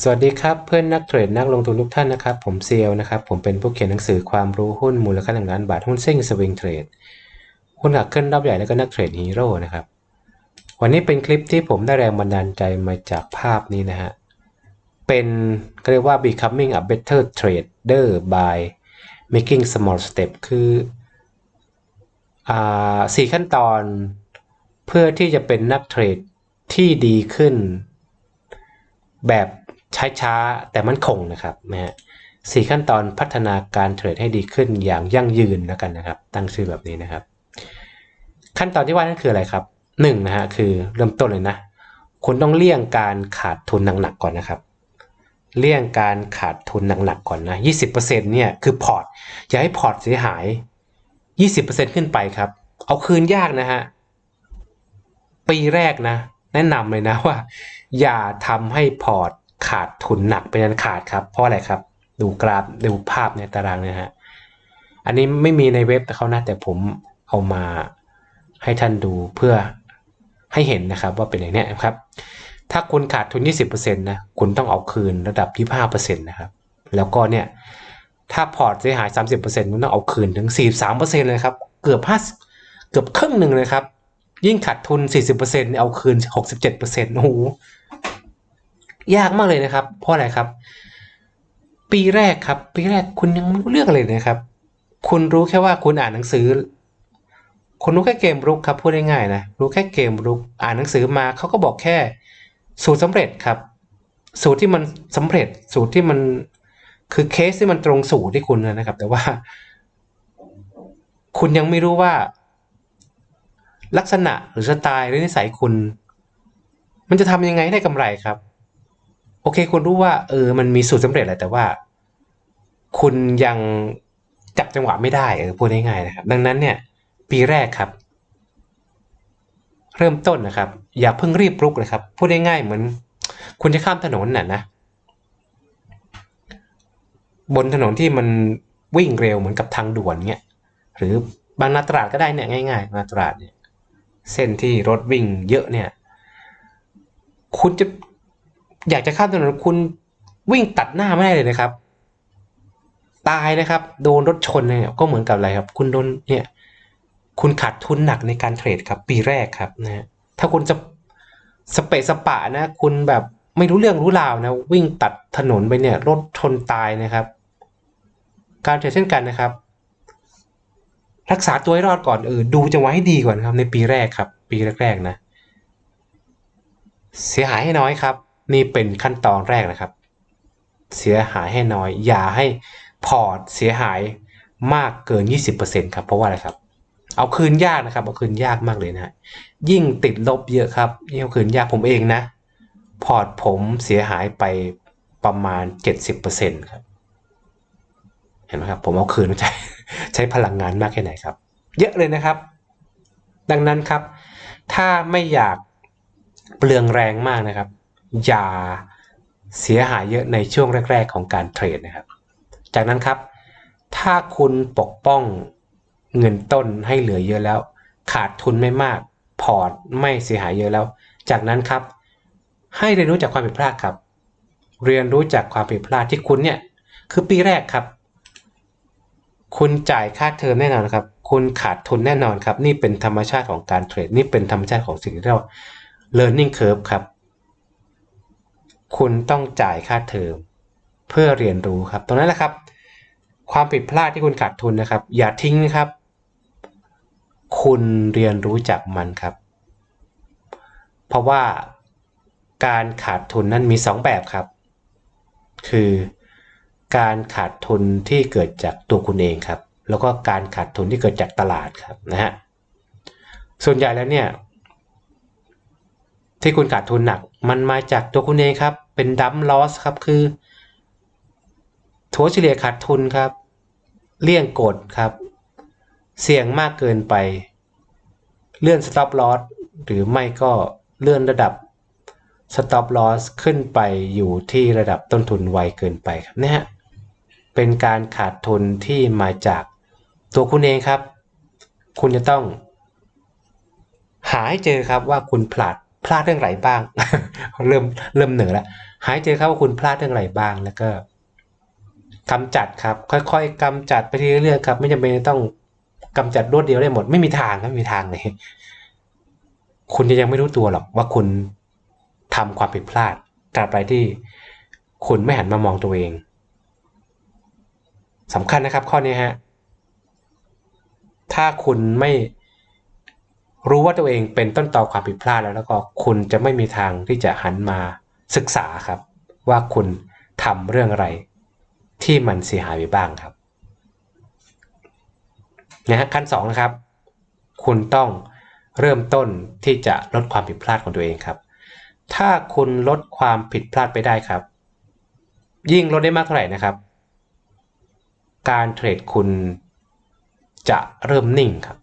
สวัสดีครับเพื่อนนักเทรดนักลงทุนทุกท่านนะครับ ผมเซียวนะครับ ผมเป็นผู้เขียนหนังสือความรู้หุ้นมูลค่าหนึ่งล้านบาทหุ้นเซ็งสวิงเทรดหุ้นขาขึ้นรอบใหญ่แล้วก็นักเทรดฮีโร่นะครับ วันนี้เป็นคลิปที่ผมได้แรงบันดาลใจมาจากภาพนี้นะฮะเป็นก็เรียกว่า becoming a better trader by making small step คืออ่าสี่ขั้นตอนเพื่อที่จะเป็นนักเทรดที่ดีขึ้น แบบ ช้ช้าแต่มันคงนะครับนะฮะสี่ขั้นตอนพัฒนาการเทรดให้ดีขึ้นอย่างยั่งยืนแล้วกันนะครับ ตั้งชื่อแบบนี้นะครับ ขั้นตอนที่ว่านั่นคืออะไรครับหนึ่งนะฮะคือเริ่มต้นเลยนะ คุณต้องเลี่ยงการขาดทุนหนักๆก่อนนะครับ เลี่ยงการขาดทุนหนักๆก่อนนะ20%เนี่ยคือพอร์ตอย่าให้พอร์ตเสียหาย20%ขึ้นไปครับ เอาคืนยากนะฮะปีแรกนะ แนะนำเลยนะว่า อย่าทำให้พอร์ต ขาดทุนหนักเป็นอันขาดครับเพราะอะไรครับ ดูกราฟดูภาพในตารางเนะฮะอันนี้ไม่มีในเว็บเขานะแต่ผมเอามาให้ท่านดูเพื่อให้เห็นนะครับว่าเป็นอย่างนี้นะครับ ถ้าคุณขาดทุน 20%นะคุณต้องเอาคืนระดับ 25%นะครับ แล้วก็เนี่ยถ้าพอร์ตเสียหาย 30%คุณต้องเอาคืนถึง 43%เลยครับ เกือบ50เกือบครึ่งหนึ่งเลยครับ ยิ่งขาดทุน 40%เนี่ยเอาคืน 67%โอ้โห ยากมากเลยนะครับ เพราะอะไรครับ ปีแรกครับ ปีแรกคุณยังไม่รู้เรื่องเลยนะครับ คุณรู้แค่ว่าคุณอ่านหนังสือ คุณรู้แค่เกมรุกครับพูดง่ายๆนะรู้แค่เกมรุกอ่านหนังสือมาเขาก็บอกแค่ สูตรสำเร็จครับ สูตรที่มันสำเร็จ สูตรที่มันคือเคสที่มันตรงสูตรที่คุณนะครับ แต่ว่า คุณยังไม่รู้ว่า ลักษณะหรือสไตล์หรือนิสัยคุณ มันจะทำยังไงได้กำไรครับ โอเค คุณรู้ว่าเออมันมีสูตรสำเร็จแหละแต่ว่า คุณยังจับจังหวะไม่ได้เออพูดง่ายๆนะครับ ดังนั้นเนี่ย ปีแรกครับ เริ่มต้นนะครับ อย่าเพิ่งรีบรุกเลยครับ พูดง่ายๆเหมือน คุณจะข้ามถนนน่ะนะบนถนนที่มันวิ่งเร็วเหมือนกับทางด่วนเนี่ยหรือบางนาตราดก็ได้เนี่ยง่ายๆนาตราดเนี่ยเส้นที่รถวิ่งเยอะเนี่ย คุณจะ อยากจะข้ามถนนคุณวิ่งตัดหน้าไม่ได้เลยนะครับ ตายนะครับ โดนรถชนเนี่ยก็เหมือนกับอะไรครับ คุณโดนเนี่ย คุณขาดทุนหนักในการเทรดครับ ปีแรกครับนะฮะถ้าคุณจะสเปะสปะนะ คุณแบบไม่รู้เรื่องรู้ราวนะ วิ่งตัดถนนไปเนี่ยรถชนตายนะครับ การเทรดเช่นกันนะครับ รักษาตัวให้รอดก่อนเออดูจังหวะให้ดีก่อนครับ ในปีแรกครับ ปีแรกๆนะ เสียหายให้น้อยครับ นี่เป็นขั้นตอนแรกนะครับ เสียหายให้น้อย อย่าให้พอร์ตเสียหายมากเกิน 20%ครับเพราะว่าอะไรครับ เอาคืนยากนะครับ เอาคืนยากมากเลยนะยิ่งติดลบเยอะครับยิ่งเอาคืนยากผมเองนะ พอร์ตผมเสียหายไปประมาณ 70%ครับเห็นไหมครับ ผมเอาคืนใช้ใช้พลังงานมากแค่ไหนครับ เยอะเลยนะครับ ดังนั้นครับ ถ้าไม่อยากเปลืองแรงมากนะครับ อย่าเสียหายเยอะในช่วงแรก ๆ ของการเทรดนะครับ จากนั้นครับ ถ้าคุณปกป้องเงินต้นให้เหลือเยอะแล้ว ขาดทุนไม่มาก พอร์ตไม่เสียหายเยอะแล้ว จากนั้นครับ ให้เรียนรู้จากความผิดพลาดครับ เรียนรู้จากความผิดพลาดที่คุณเนี่ย คือปีแรกครับ คุณจ่ายค่าเทอมแน่นอนครับ คุณขาดทุนแน่นอนครับ นี่เป็นธรรมชาติของการเทรด นี่เป็นธรรมชาติของสิ่งที่เรียกว่า learning curve ครับ คุณต้องจ่ายค่าเทอมเพื่อเรียนรู้ครับ ตรงนั้นแหละครับ ความผิดพลาดที่คุณขาดทุนนะครับ อย่าทิ้งนะครับ คุณเรียนรู้จากมันครับ เพราะว่าการขาดทุนนั้นมี 2 แบบครับ คือการขาดทุนที่เกิดจากตัวคุณเองครับ แล้วก็การขาดทุนที่เกิดจากตลาดครับนะฮะส่วนใหญ่แล้วเนี่ยที่คุณขาดทุนหนักมันมาจากตัวคุณเองครับ เป็นดัมลอสครับคือถัวเฉลี่ยขาดทุนครับ เลี่ยงกดครับ เสี่ยงมากเกินไป เลื่อน stop loss หรือไม่ก็เลื่อนระดับ stop loss ขึ้นไปอยู่ที่ระดับต้นทุนไวเกินไปครับเนี่ยฮะเป็นการขาดทุนที่มาจากตัวคุณเองครับ คุณจะต้อง หาให้เจอครับว่าคุณพลาด พลาดเรื่องไหนบ้าง เริ่มเริ่มเหนือแล้วหายเจอครับว่าคุณพลาดเรื่องอะไรบ้างแล้วก็กำจัดครับ ค่อยๆกำจัดไปทีเรื่อยๆครับ ไม่จำเป็นต้องกำจัดรวดเดียวได้หมดไม่มีทางครับไม่มีทางเลยคุณจะยังไม่รู้ตัวหรอกว่าคุณทำความผิดพลาดตราบใดที่ คุณไม่หันมามองตัวเองสำคัญนะครับ ข้อนี้ฮะถ้าคุณไม่ รู้ว่าตัวเองเป็นต้นตอความผิดพลาดแล้วแล้วก็คุณจะไม่มีทางที่จะหันมาศึกษาครับ ว่าคุณทำเรื่องอะไร ที่มันเสียหายไปบ้างครับนะฮะขั้นสองนะครับ คุณต้องเริ่มต้นที่จะลดความผิดพลาดของตัวเองครับ ถ้าคุณลดความผิดพลาดไปได้ครับ ยิ่งลดได้มากเท่าไหร่นะครับ การเทรดคุณจะเริ่มนิ่งครับ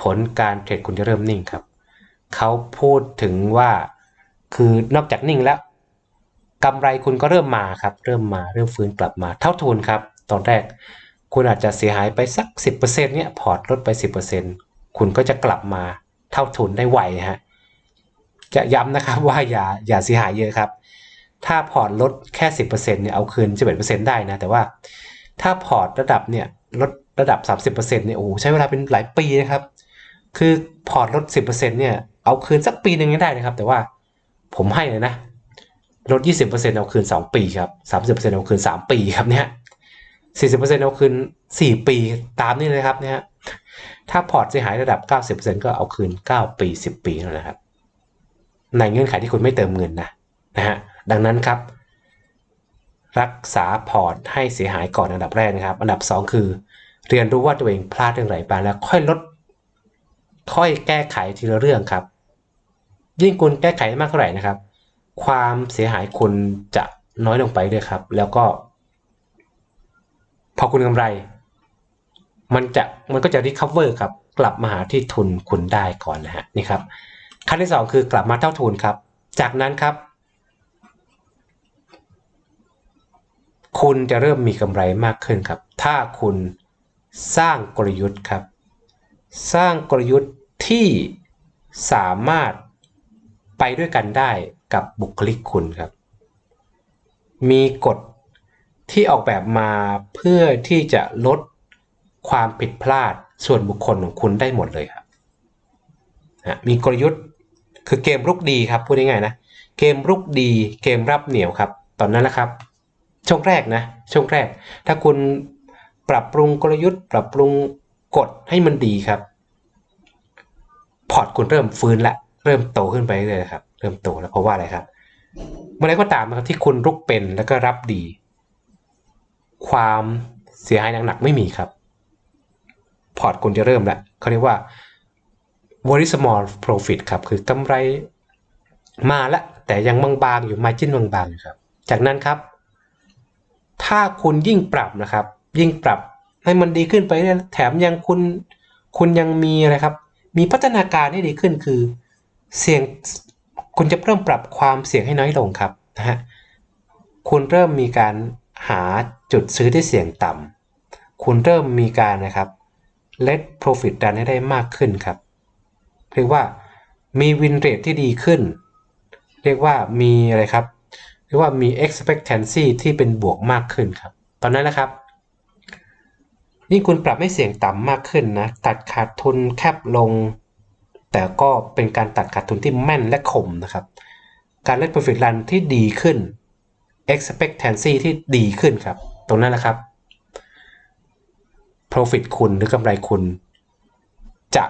ผลการเทรดคุณจะเริ่มนิ่งครับ เขาพูดถึงว่าคือนอกจากนิ่งแล้วกำไรคุณก็เริ่มมาครับ เริ่มมาเริ่มฟื้นกลับมาเท่าทุนครับ ตอนแรกคุณอาจจะเสียหายไปสัก 10%เนี่ยพอร์ตลดไป 10%คุณก็จะกลับมาเท่าทุนได้ไวฮะจะย้ำนะครับว่าอย่าอย่าเสียหายเยอะครับ ถ้าพอร์ตลดแค่ 10%เนี่ยเอาคืน11%ได้นะ แต่ว่าถ้าพอร์ตระดับเนี่ยลด ระดับ 30%เนี่ยโอ้ใช้เวลาเป็นหลายปีนะครับ คือพอร์ตลด 10%เนี่ยเอาคืนสักปีหนึ่งยังได้นะครับ แต่ว่าผมให้เลยนะลด 20%เอาคืน 2 ปีครับ 30%เอาคืน 3 ปีครับเนี่ย40%เอาคืน 4 ปีตามนี่เลยครับเนี่ยถ้าพอร์ตเสียหายระดับ 90%ก็เอาคืน 9 ปี 10 ปีนั่นะครับ ในเงื่อนไขที่คุณไม่เติมเงินนะนะฮะดังนั้นครับ รักษาพอร์ตให้เสียหายก่อนอันดับแรกนะครับ อันดับ 2 คือ เรียนรู้ว่าตัวเองพลาดเรื่องไหนบ้างแล้วค่อยลดค่อยแก้ไขทีละเรื่องครับ ยิ่งคุณแก้ไขมากเท่าไหร่นะครับ ความเสียหายคุณจะน้อยลงไปด้วยครับ แล้วก็ พอคุณกำไร มันจะมันก็จะ recover ครับ กลับมาหาที่ทุนคุณได้ก่อนนะฮะนี่ครับขั้นที่ 2 คือกลับมาเท่าทุนครับ จากนั้นครับ คุณจะเริ่มมีกำไรมากขึ้นครับ ถ้าคุณ สร้างกลยุทธ์ครับ สร้างกลยุทธ์ที่สามารถไปด้วยกันได้กับบุคลิกคุณครับ มีกฎที่ออกแบบมาเพื่อที่จะลดความผิดพลาดส่วนบุคคลของคุณได้หมดเลยครับนะมีกลยุทธ์คือเกมรุกดีครับพูดง่ายๆนะ เกมรุกดีเกมรับเหนียวครับ ตอนนั้นนะครับ ช่วงแรกนะ ช่วงแรก ถ้าคุณ ปรับปรุงกลยุทธ์ ปรับปรุงกฎให้มันดีครับ พอร์ตคุณเริ่มฟื้นละ เริ่มโตขึ้นไปเลยครับ เริ่มโตแล้วเพราะว่าอะไรครับ เมื่อไรก็ตามนะครับที่คุณรุกเป็นแล้วก็รับดี ความเสียหายหนักๆไม่มีครับ พอร์ตคุณจะเริ่มละเขาเรียกว่า very small profit ครับ คือกำไรมาละแต่ยังบางๆอยู่ margin บางๆอยู่ครับ จากนั้นครับ ถ้าคุณยิ่งปรับนะครับ ยิ่งปรับให้มันดีขึ้นไปเรื่อยแถมยังคุณคุณยังมีอะไรครับ มีพัฒนาการที่ดีขึ้นคือ เสี่ยงคุณจะเริ่มปรับความเสี่ยงให้น้อยลงครับนะฮะคุณเริ่มมีการหาจุดซื้อที่เสี่ยงต่ำคุณเริ่มมีการนะครับ let profit ดันให้ได้มากขึ้นครับ เรียกว่ามี win rate ที่ดีขึ้น เรียกว่ามีอะไรครับ เรียกว่ามี expectancy ที่เป็นบวกมากขึ้นครับ ตอนนั้นนะครับ นี่คุณปรับให้เสี่ยงต่ำมากขึ้นนะ ตัดขาดทุนแคบลง แต่ก็เป็นการตัดขาดทุนที่แม่นและคมนะครับ การเล่น profit run ที่ดีขึ้น expectancy ที่ดีขึ้นครับ ตรงนั้นนะครับ profit คุณหรือกำไรคุณ จะ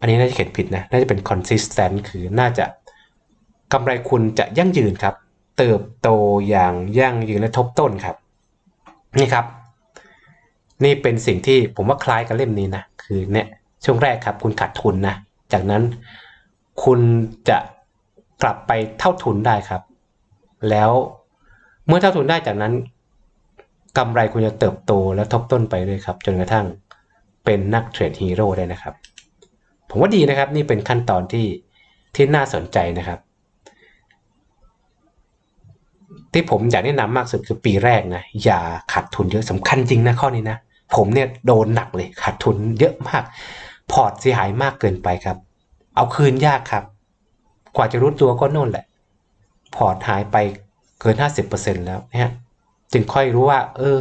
อันนี้น่าจะเขียนผิดนะ น่าจะเป็น consistent คือน่าจะกำไรคุณจะยั่งยืนครับ เติบโตอย่างยั่งยืนและทบต้นครับ นี่ครับ นี่เป็นสิ่งที่ผมว่าคล้ายกับเล่มนี้นะคือเนี่ยช่วงแรกครับ คุณขาดทุนนะจากนั้นคุณจะกลับไปเท่าทุนได้ครับ แล้วเมื่อเท่าทุนได้จากนั้นกำไรคุณจะเติบโตและทบต้นไปเลยครับ จนกระทั่งเป็นนักเทรดฮีโร่ได้นะครับ ผมว่าดีนะครับ นี่เป็นขั้นตอนที่ที่น่าสนใจนะครับ ที่ผมอยากแนะนำมากสุดคือปีแรกนะอย่าขาดทุนเยอะสำคัญจริงนะข้อนี้นะ ผมเนี่ยโดนหนักเลยขาดทุนเยอะมาก พอร์ตเสียหายมากเกินไปครับ เอาคืนยากครับ กว่าจะรู้ตัวก็โน่นแหละ พอร์ตหายไปเกิน 50%แล้วนะฮะจึงค่อยรู้ว่า เออ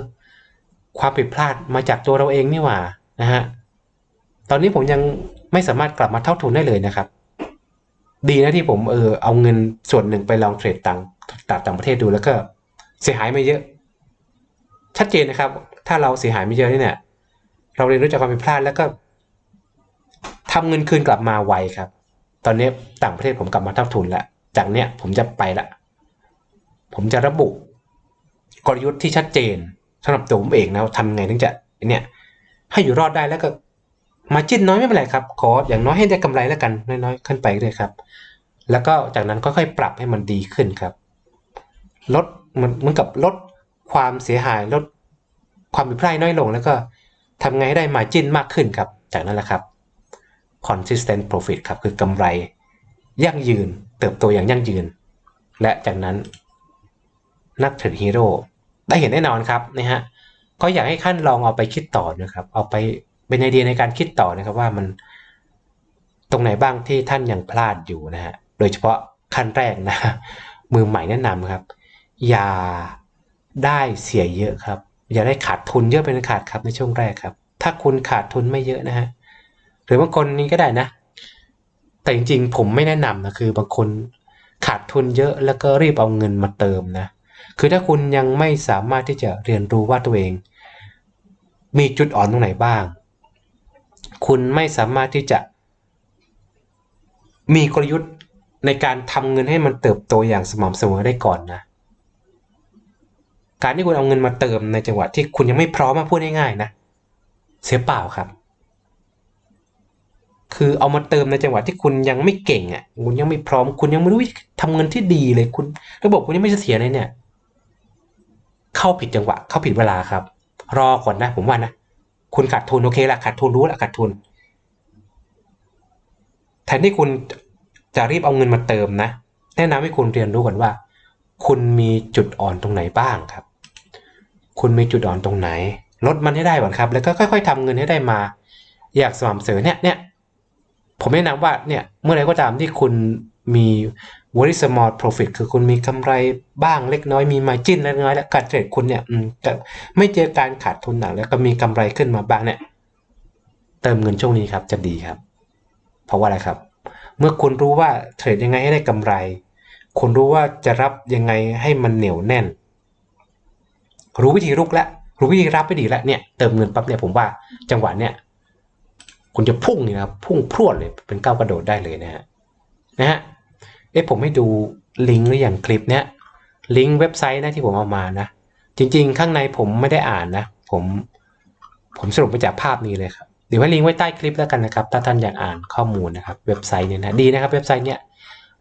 ความผิดพลาดมาจากตัวเราเองนี่หว่านะฮะตอนนี้ผมยังไม่สามารถกลับมาเท่าทุนได้เลยนะครับ ดีนะที่ผมเออเอาเงินส่วนหนึ่งไปลองเทรดต่างต่างต่างประเทศดูแล้วก็เสียหายไม่เยอะ ชัดเจนนะครับ ถ้าเราเสียหายไม่เยอะนี่เนี่ย เราเรียนรู้จากความผิดพลาดแล้วก็ทำเงินคืนกลับมาไวครับ ตอนนี้ต่างประเทศผมกลับมาท่าทุนแล้วจากเนี้ยผมจะไปละ ผมจะระบุกลยุทธ์ที่ชัดเจนสำหรับตัวผมเองนะว่าทำไงถึงจะเนี่ย ให้อยู่รอดได้แล้วก็มาจิ้นน้อยไม่เป็นไรครับ ขออย่างน้อยให้ได้กำไรแล้วกันน้อยๆขึ้นไปเลยครับ แล้วก็จากนั้นค่อยๆปรับให้มันดีขึ้นครับ ลดเหมือนเหมือนกับลดความเสียหายลด ความผิดพลาดน้อยลง แล้วก็ทำไงให้ได้มาจิ้นมากขึ้นครับ จากนั้นแหละครับ consistent profit ครับ คือกำไร ยั่งยืนเติบโตอย่างยั่งยืน และจากนั้น นักเทรดฮีโร่ได้เห็นแน่นอนครับนะฮะก็อยากให้ท่านลองเอาไปคิดต่อนะครับ เอาไปเป็นไอเดียในการคิดต่อนะครับว่ามันตรงไหนบ้างที่ท่านยังพลาดอยู่นะฮะ โดยเฉพาะขั้นแรกนะ มือใหม่แนะนำครับ อย่าได้เสียเยอะครับ อย่าได้ขาดทุนเยอะเป็นขาดครับในช่วงแรกครับ ถ้าคุณขาดทุนไม่เยอะนะฮะหรือบางคนนี้ก็ได้นะ แต่จริงๆ ผมไม่แนะนำนะคือบางคนขาดทุนเยอะแล้วก็รีบเอาเงินมาเติมนะคือถ้าคุณยังไม่สามารถที่จะเรียนรู้ว่าตัวเอง มีจุดอ่อนตรงไหนบ้าง คุณไม่สามารถที่จะ มีกลยุทธ์ในการทำเงินให้มันเติบโตอย่างสม่ำเสมอได้ก่อนนะ การที่คุณเอาเงินมาเติมในจังหวะที่คุณยังไม่พร้อมมาพูดง่ายๆนะ เสียเปล่าครับ คือเอามาเติมในจังหวะที่คุณยังไม่เก่งอะ คุณยังไม่พร้อม คุณยังไม่รู้วิธีทำเงินที่ดีเลยคุณ ระบบคุณยังไม่เสถียรเลยเนี่ย เข้าผิดจังหวะ เข้าผิดเวลาครับ รอก่อนนะ ผมว่านะ คุณขาดทุนโอเคละขาดทุนรู้ละขาดทุน แทนที่คุณจะรีบเอาเงินมาเติมนะ แนะนำให้คุณเรียนรู้ก่อนว่า คุณมีจุดอ่อนตรงไหนบ้างครับ คุณมีจุดอ่อนตรงไหน ลดมันให้ได้ก่อนครับ แล้วก็ค่อย ๆทำเงินให้ได้มา อยากสม่ำเสมอเนี่ยเนี่ยผมแนะนำว่าเนี่ยเมื่อไรก็ตามที่คุณมี very small profit คือคุณมีกำไรบ้างเล็กน้อยมี margin เล็กน้อยแล้วการเทรดคุณเนี่ยจะไม่เจอการขาดทุนหนักแล้วก็มีกำไรขึ้นมาบ้างเนี่ยเติมเงินช่วงนี้ครับจะดีครับ เพราะว่าอะไรครับ เมื่อคุณรู้ว่าเทรดยังไงให้ได้กำไร คุณรู้ว่าจะรับยังไงให้มันเหนียวแน่น รู้วิธีรุกแล้วรู้วิธีรับไปดีแล้วเนี่ยเติมเงินปั๊บเนี่ยผมว่าจังหวะเนี่ยคุณจะพุ่งนี่นะพุ่งพรวดเลยเป็นก้าวกระโดดได้เลยนะฮะนะฮะเอ๊ะผมให้ดูลิงก์หรืออย่างคลิปเนี้ยลิงก์เว็บไซต์นะที่ผมเอามานะ จริง ๆ ข้างในผมไม่ได้อ่านนะ ผมผมสรุปมาจากภาพนี้เลยครับเดี๋ยวให้ลิงก์ไว้ใต้คลิปแล้วกันนะครับ ถ้าท่านอยากอ่านข้อมูลนะครับ เว็บไซต์เนี่ยนะดีนะครับเว็บไซต์เนี้ย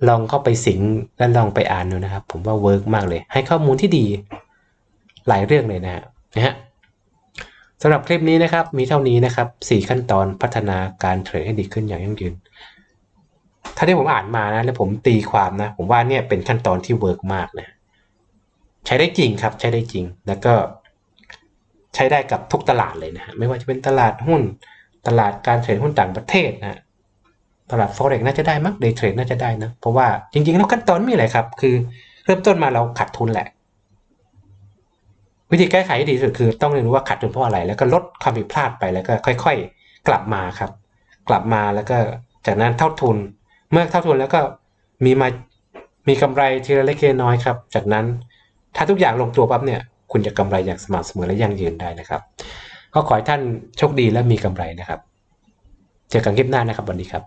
ลองเข้าไปสิงและลองไปอ่านดูนะครับ ผมว่าเวิร์กมากเลย ให้ข้อมูลที่ดี หลายเรื่องเลยนะฮะนะฮะสำหรับคลิปนี้นะครับ มีเท่านี้นะครับ 4 ขั้นตอนพัฒนาการเทรดให้ดีขึ้นอย่างยั่งยืน ถ้าที่ผมอ่านมานะ แล้วผมตีความนะ ผมว่าเนี่ยเป็นขั้นตอนที่เวิร์กมากนะ ใช้ได้จริงครับ ใช้ได้จริง แล้วก็ใช้ได้กับทุกตลาดเลยนะฮะไม่ว่าจะเป็นตลาดหุ้น ตลาดการเทรดหุ้นต่างประเทศนะฮะตลาด forex น่าจะได้มั้ง day trade น่าจะได้นะ เพราะว่าจริงๆแล้วขั้นตอนมีอะไรครับ คือ เริ่มต้นมาเราขาดทุนแหละ วิธีแก้ไขที่ดีที่สุดคือต้องเรียนรู้ว่าขาดทุนเพราะอะไร แล้วก็ลดความผิดพลาดไปแล้วก็ค่อย ๆ กลับมาครับ กลับมาแล้วก็จากนั้นเท่าทุน เมื่อเท่าทุนแล้วก็มีมามีกำไรทีละเล็กน้อยครับ จากนั้นถ้าทุกอย่างลงตัวปั๊บเนี่ย คุณจะกำไรอย่างสม่ำเสมอและยั่งยืนได้นะครับ ก็ขอให้ท่านโชคดีและมีกำไรนะครับ เจอกันคลิปหน้านะครับวันนี้ครับ